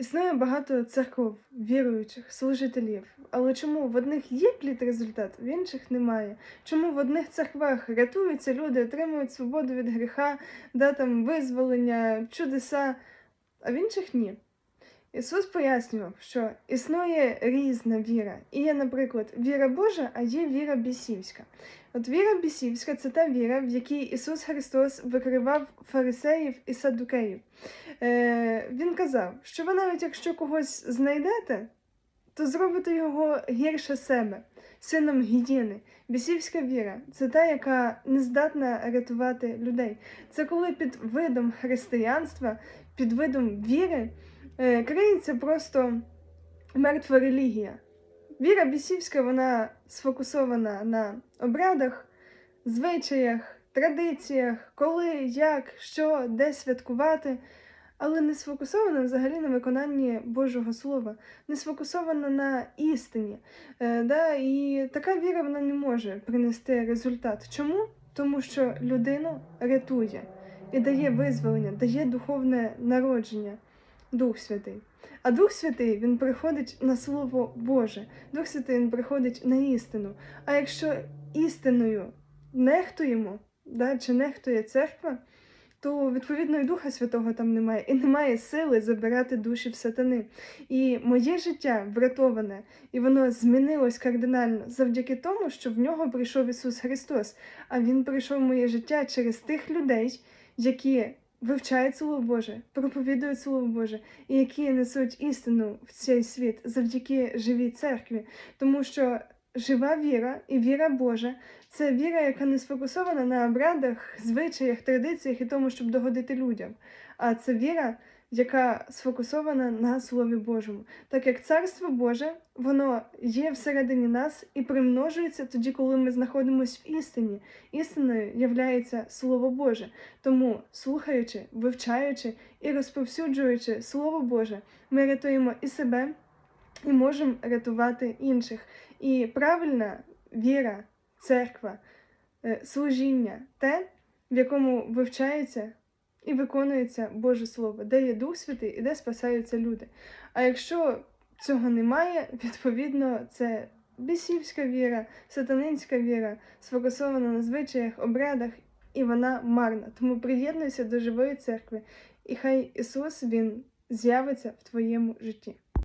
Існує багато церков, віруючих, служителів. Але чому в одних є плід результат, в інших немає? Чому в одних церквах рятуються люди, отримують свободу від гріха, да, там, визволення, чудеса, а в інших ні? Ісус пояснював, що існує різна віра. І є, наприклад, віра Божа, а є віра бісівська. От віра бісівська це та віра, в якій Ісус Христос викривав фарисеїв і саддукеїв. Е, Він казав, що ви навіть якщо когось знайдете, то зробите його гірше себе, сином гідіни. Бісівська віра це та, яка не здатна рятувати людей. Це коли під видом християнства, під видом віри криється просто мертва релігія. Віра бісівська, вона сфокусована на обрядах, звичаях, традиціях, коли, як, що, де святкувати, але не сфокусована взагалі на виконанні Божого Слова, не сфокусована на істині. Е, да? І така віра вона не може принести результат. Чому? Тому що людину рятує і дає визволення, дає духовне народження, Дух Святий. А Дух Святий він приходить на Слово Боже, Дух Святий він приходить на істину. А якщо істиною нехтуємо, да, чи нехтує церква, то відповідно і Духа Святого там немає, і немає сили забирати душі в сатани. І моє життя врятоване, і воно змінилось кардинально завдяки тому, що в нього прийшов Ісус Христос. А Він прийшов в моє життя через тих людей, які вивчають Слово Боже, проповідують Слово Боже, і які несуть істину в цей світ завдяки живій церкві. Тому що жива віра і віра Божа це віра, яка не сфокусована на обрядах, звичаях, традиціях і тому, щоб догодити людям. А це віра, яка сфокусована на Слові Божому. Так як Царство Боже, воно є всередині нас і примножується тоді, коли ми знаходимося в істині. Істиною являється Слово Боже. Тому, слухаючи, вивчаючи і розповсюджуючи Слово Боже, ми рятуємо і себе, і можемо рятувати інших. І правильна віра, церква, е, служіння те, в якому вивчається і виконується Боже Слово, де є Дух Святий і де спасаються люди. А якщо цього немає, відповідно, це бісівська віра, сатанинська віра, сфокусована на звичаях, обрядах, і вона марна. Тому приєднуйся до живої церкви, і хай Ісус Він з'явиться в твоєму житті.